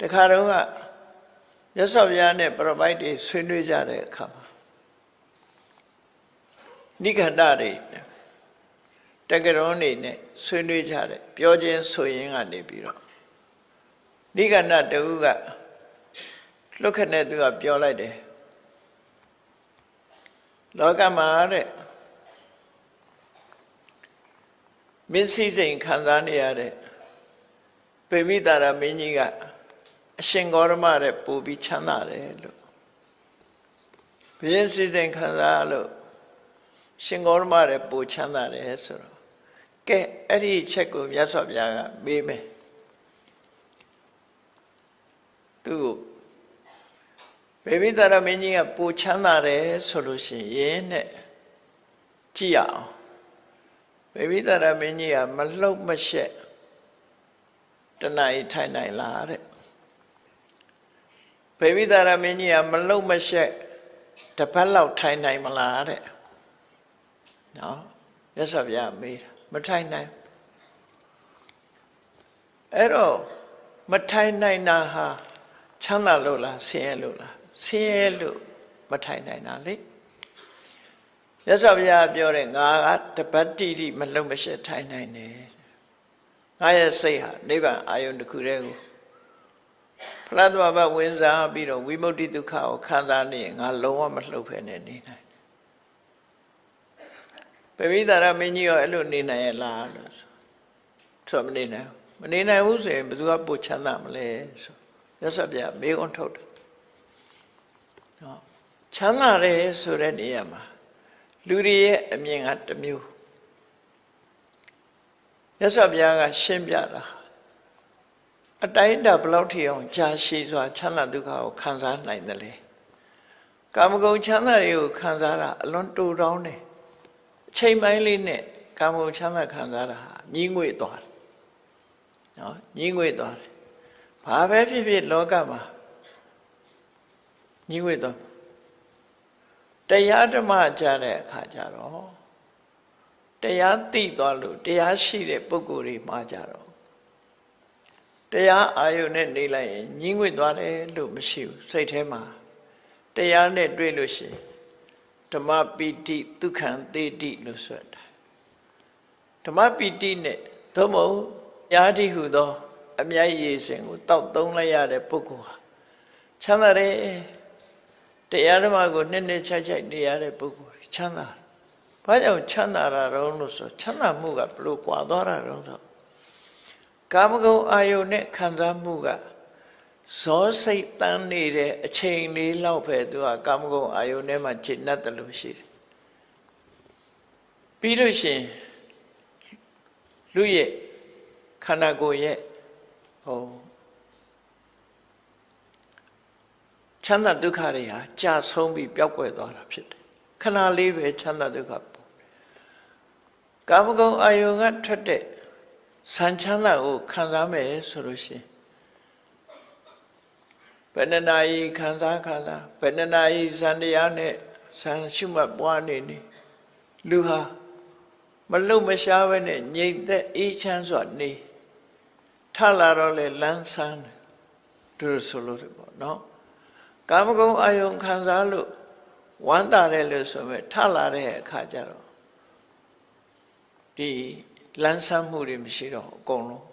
တခါတော့ကမြတ်စွာဘုရားနဲ့ပရပိုက်တွေဆွေးနွေးကြတဲ့အခါမှာနိခန္ဓတွေတက္ကရုံးနေနဲ့ဆွေးနွေးကြတယ်ပြောခြင်းဆိုရင်ကနေပြီးတော့နိခန္ဓတူကလွတ်ခနဲ့သူကပြောလိုက်တယ်လောကမှာတဲ့မင်းစည်းစိမ်ခံစားနေရတဲ့ပေမိတာရမင်းကြီးက အရှင်ဂေါရမတဲ့ပူပြီးချမ်းသာတယ်လို့ဘင်းစည်းစိမ်ခံစားလို့ရှင်ဂေါရမတဲ့ပူချမ်းသာတယ်ဆိုတော့ကဲအဲ့ဒီချက်ကိုမြတ်စွာဘုရားကမေးမယ်သူပေမိတာရမင်းကြီးကပူချမ်းသာတယ်ဆိုလို့ရှိရင်တဲ့ကြည့်ရအောင်ဘေဘိတရမင်းကြီးကမလှုပ်မရှက်တဏှာဤထိုင်နိုင်လားတဲ့ ဘေဘိတရမင်းကြီးကမလှုပ်မရှက်တပတ်လောက်ထိုင်နိုင်မလားတဲ့နော်ရသော်ဗျာမေးတာမထိုင်နိုင်အဲ့တော့မထိုင်နိုင်တာဟာချမ်းသာလို့လားဆင်းရဲလို့လားဆင်းရဲလို့မထိုင်နိုင်တာလေရသော်ဘုရားပြောတယ်ငါကတပတ်တိတိမလုံမရှက်ထိုင်နိုင်တယ်ငါရဲ့စိတ်ဟာနိဗ္ဗာန်အာယုန်တစ်ခုတည်းကို ဖလားသမဘဝင်စားပြီးတော့ဝိမု ക്തി ဒုက္ခကိုခံစားနေရင်ငါလုံးဝမလှုပ်ဖဲနဲ့နေနိုင်တယ်ပပိသရမင်းကြီးရောအဲ့လိုနေနိုင်ရဲ့လားလို့ဆိုဆိုမနေနိုင်မနေနိုင်ဘူးဆိုရင်ဘယ်သူကပို့ချမ်းသာမလဲဆိုရသော်ဘုရားမေးခွန်းထုတ်တယ်ဟောချမ်းသာတယ်ဆိုတဲ့နေရာမှာလူတွေရဲ့အမြင်ကတစ်မျိုးရသော်ဘုရားကရှင်းပြတာ အတိုင်းအတာဘယ်လောက်ထိအောင်ကြာရှည်စွာချမ်းသာဒုက္ခကိုခံစားနိုင်တယ်လေကာမဂုဏ်ချမ်းသာတွေကိုခံစားတာအလွန်တူတောင်းတယ်အချိန်ပိုင်းလေးနဲ့ကာမဂုဏ်ချမ်းသာခံစားတာဟာညှင်းငွေ့သွားတယ်နော်ညှင်းငွေ့သွားတယ်ဘာပဲဖြစ်ဖြစ်လောကမှာညှင်းငွေ့သွားတရားဓမ္မကြတဲ့အခါကျတော့တရားသိသွားလို့တရားရှိတဲ့ပုဂ္ဂိုလ်တွေမှာကြတော့ တရားအာယုန်နဲ့နေလိုက်ရင်ညှင်းငွေ့သွားတယ်လို့မရှိဘူးစိတ်ထဲမှာတရားနဲ့တွေ့လို့ရှိရင်ဓမ္မပီတိဒုက္ခံသေတိလို့ဆိုတာဓမ္မပီတိနဲ့သို့မဟုတ်ယာတိဟုသော အမြတ်ရည်စင်ကိုတောက်သုံးလိုက်ရတဲ့ပုဂ္ဂိုလ်ဟာချမ်းသာတယ်တရားဓမ္မကိုနှစ်နှစ်ချိုက်ချိုက်နေရတဲ့ပုဂ္ဂိုလ်ချမ်းသာဘာကြောင့်ချမ်းသာတာတော့လို့ဆိုချမ်းသာမှုကဘလို့ကွာသွားတာတော့ဆို ကာမဂုဏ်အာယုန်နဲ့ခံစားမှုကဇောစိတ်တန်းနေတဲ့အချိန်လေးလောက်ပဲသူကကာမဂုဏ်အာယုန်ထဲမှာจิต납တယ်လို့ရှိတယ်ပြီးလို့ရှိရင်လူရဲ့ခန္ဓာကိုယ်ရဲ့ဟောချမ်းသာဒုက္ခတွေဟာကြာဆုံးပြီးပျောက်ကွယ်သွားတာဖြစ်တယ်ခဏလေးပဲချမ်းသာဒုက္ခပို့ကာမဂုဏ်အာယုံကထွက်တဲ့ ဆံချမ်းသာကိုခံစားမယ်ဆိုလို့ရှိရင်ဘယ်နှနာရီခံစားခံစားဘယ်နှနာရီဇန်တရားနဲ့ဇန်ရှုမှတ်ပွားနေနေလူဟာမလုံမရှားပဲနဲ့ငြိမ်သက်အေးချမ်းစွာနေထလာတော့လေလန်းဆန်းသူဆိုလို့ပေါ့နော်ကာမဂုဏ်အာယုံခံစားလို့ဝမ်းသာတယ်လို့ဆိုမဲ့ထလာတဲ့အခါကျတော့ဒီ လန်းဆန်းမှုတွေမရှိတော့အကုန်လုံး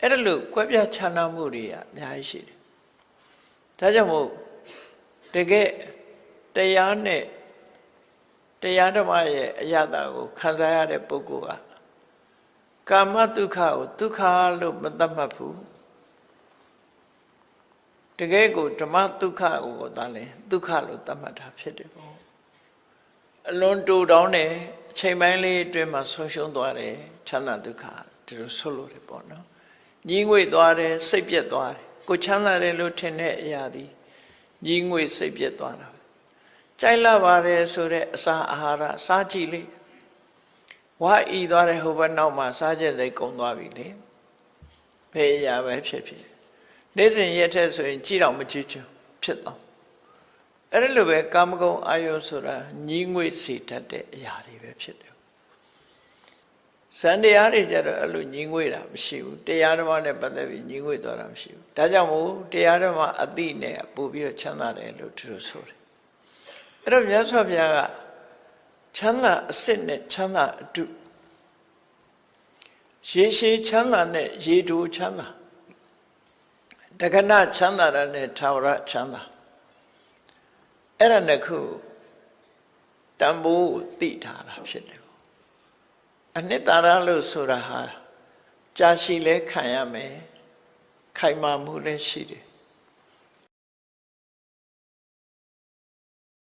အဲ့ဒါလို့ကွဲပြားခြားနားမှုတွေကအများကြီးရှိတယ်ဒါကြောင့်မို့တကယ်တရားနဲ့တရားဓမ္မရဲ့အရသာကိုခံစားရတဲ့ပုဂ္ဂိုလ်ကကာမဒုက္ခကိုဒုက္ခလို့မသတ်မှတ်ဘူးတကယ်ကိုဓမ္မဒုက္ခကိုသာလဲဒုက္ခလို့သတ်မှတ်တာဖြစ်တယ်ပေါ့အလွန်တူတောင်းတယ် အချိန်ပိုင်းလေးအတွင်းမှာဆုံးရှုံးသွားတယ်ချမ်းသာဒုက္ခဒီလိုဆိုလို့တယ်ပေါ့နော်ညီးငွေ့သွားတယ်စိတ်ပြက်သွားတယ်ကိုချမ်းသာတယ်လို့ထင်တဲ့အရာဒီညီးငွေ့စိတ်ပြက်သွားတာကြိုက်လာပါတယ်ဆိုတဲ့အစာအာဟာရစားကြည့်လေဝါဤသွားတဲ့ဟိုဘက်နောက်မှာစားချက်စိတ်ကုံသွားပြီလေဘယ်အရာပဲဖြစ်ဖြစ်နေ့စဉ်ရက်ထက်ဆိုရင်ကြည့်တော့မကြည့်ချင်ဖြစ်တော့ အဲ့ဒါလိုပဲကာမဂုဏ်အာယုဆိုတာညီးငွေ့စေတတ်တဲ့အရာတွေပဲဖြစ်တယ်ဇန်တရားတွေကြတော့အဲ့လိုညီငွေတာမရှိဘူးတရားဓမ္မနဲ့ပတ်သက်ပြီးညီငွေသွားတာမရှိဘူးဒါကြောင့်မို့တရားဓမ္မအတိနဲ့ပို့ပြီးတော့ချမ်းသာတယ်လို့သူတို့ဆိုတယ်အဲ့တော့မြတ်စွာဘုရားကချမ်းသာအစစ်နဲ့ချမ်းသာအတုရေရှည်ချမ်းသာနဲ့ရေတိုချမ်းသာတက္ကနချမ်းသာတာနဲ့ထာဝရချမ်းသာ အဲ့ဒါနှစ်ခုတန်ဖိုးကိုသိထားတာဖြစ်တယ်ပေါ့အနှစ်သာရလို့ဆိုတာဟာကြာရှိလဲခံရမယ်ခိုင်မာမှုလည်းရှိတယ်